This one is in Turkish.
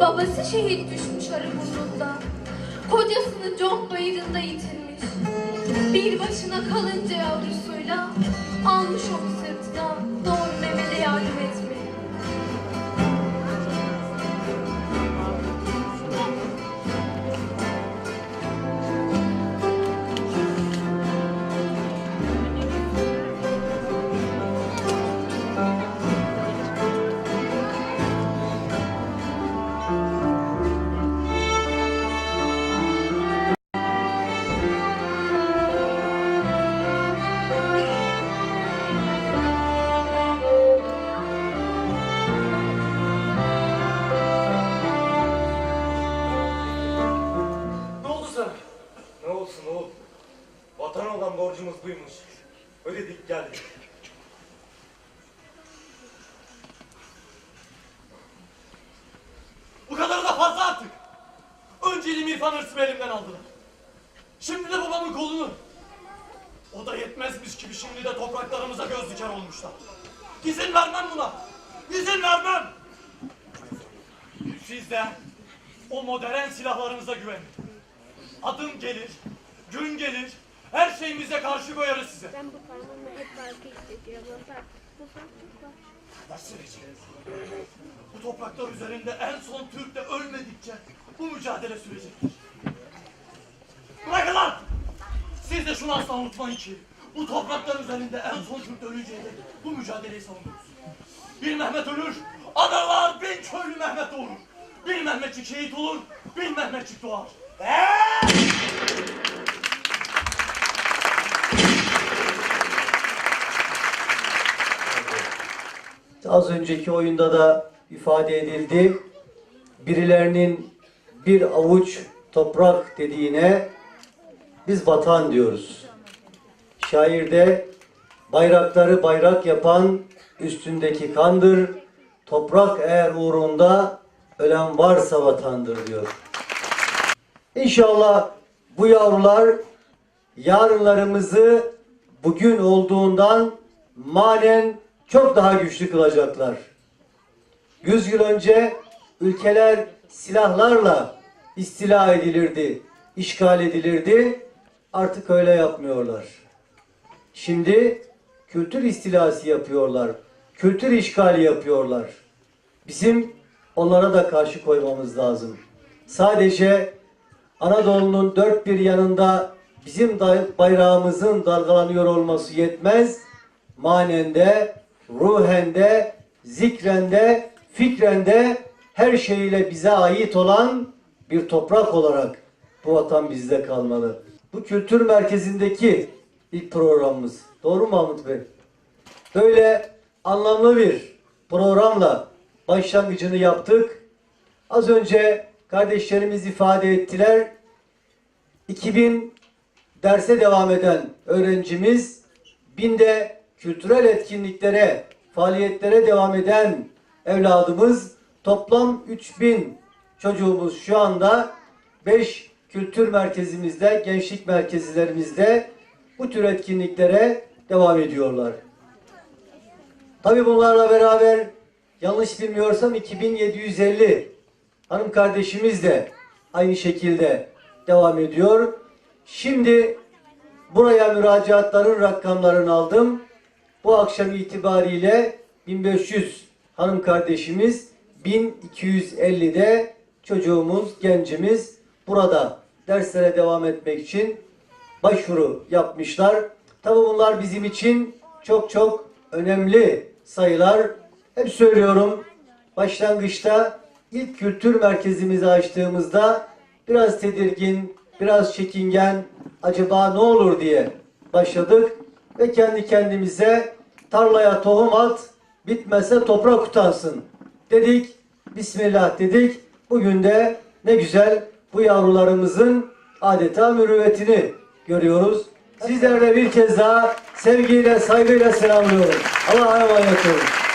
Babası şehit düşmüş Arıburnu'nda. Kocasını Conk Bayırı'nda yitirmiş. Bir başına kalınca yavrusuyla almış onu sırtına buymuş. Ödedik geldik. Bu kadar da fazla artık. Önceliğimi İrfan hırsımı elimden aldılar. Şimdi de babamın kolunu. O da yetmezmiş gibi şimdi de topraklarımıza göz diker olmuşlar. İzin vermem buna. İzin vermem. Siz de o modern silahlarınıza güvenin. Adım gelir, gün gelir, her şeyimize karşı koyarız size. Ben bu parmağımı hep farkı hissediyorum. Bak bu farklılık var. Nasıl vereceğiz? Bu topraklar üzerinde en son Türk de ölmedikçe bu mücadele sürecektir. Bırakın lan! Siz de şunu asla unutmayın ki bu topraklar üzerinde en son Türk de dek bu mücadeleyi savunuyoruz. Bir Mehmet ölür, analar bin köylü Mehmet doğurur. Bir Mehmetçik şehit olur, bir Mehmetçik doğar. Az önceki oyunda da ifade edildi. Birilerinin bir avuç toprak dediğine biz vatan diyoruz. Şairde bayrakları bayrak yapan üstündeki kandır. Toprak eğer uğrunda ölen varsa vatandır diyor. İnşallah bu yavrular yarınlarımızı bugün olduğundan manen çok daha güçlü kılacaklar. Yüz yıl önce ülkeler silahlarla istila edilirdi, işgal edilirdi. Artık öyle yapmıyorlar. Şimdi kültür istilası yapıyorlar. Kültür işgali yapıyorlar. Bizim onlara da karşı koymamız lazım. Sadece Anadolu'nun dört bir yanında bizim bayrağımızın dalgalanıyor olması yetmez. Manen de, ruhen de, zikren de, fikren de her şeyiyle bize ait olan bir toprak olarak bu vatan bizde kalmalı. Bu kültür merkezindeki ilk programımız. Doğru mu Mahmut Bey? Böyle anlamlı bir programla başlangıcını yaptık. Az önce kardeşlerimiz ifade ettiler. 2000 derse devam eden öğrencimiz binde kültürel etkinliklere, faaliyetlere devam eden evladımız toplam 3000 çocuğumuz şu anda 5 kültür merkezimizde, gençlik merkezlerimizde bu tür etkinliklere devam ediyorlar. Tabi bunlarla beraber yanlış bilmiyorsam 2750 hanım kardeşimiz de aynı şekilde devam ediyor. Şimdi buraya müracaatların rakamlarını aldım. Bu akşam itibariyle 1500 hanım kardeşimiz 1250'de çocuğumuz, gencimiz burada derslere devam etmek için başvuru yapmışlar. Tabi bunlar bizim için çok çok önemli sayılar. Hep söylüyorum başlangıçta ilk kültür merkezimizi açtığımızda biraz tedirgin, biraz çekingen acaba ne olur diye başladık ve kendi kendimize tarlaya tohum at bitmese toprak utansın dedik. Bismillah dedik. Bugün de ne güzel bu yavrularımızın adeta mürüvvetini görüyoruz. Sizlerle bir kez daha sevgiyle, saygıyla selamlıyorum. Allah'a emanet olun.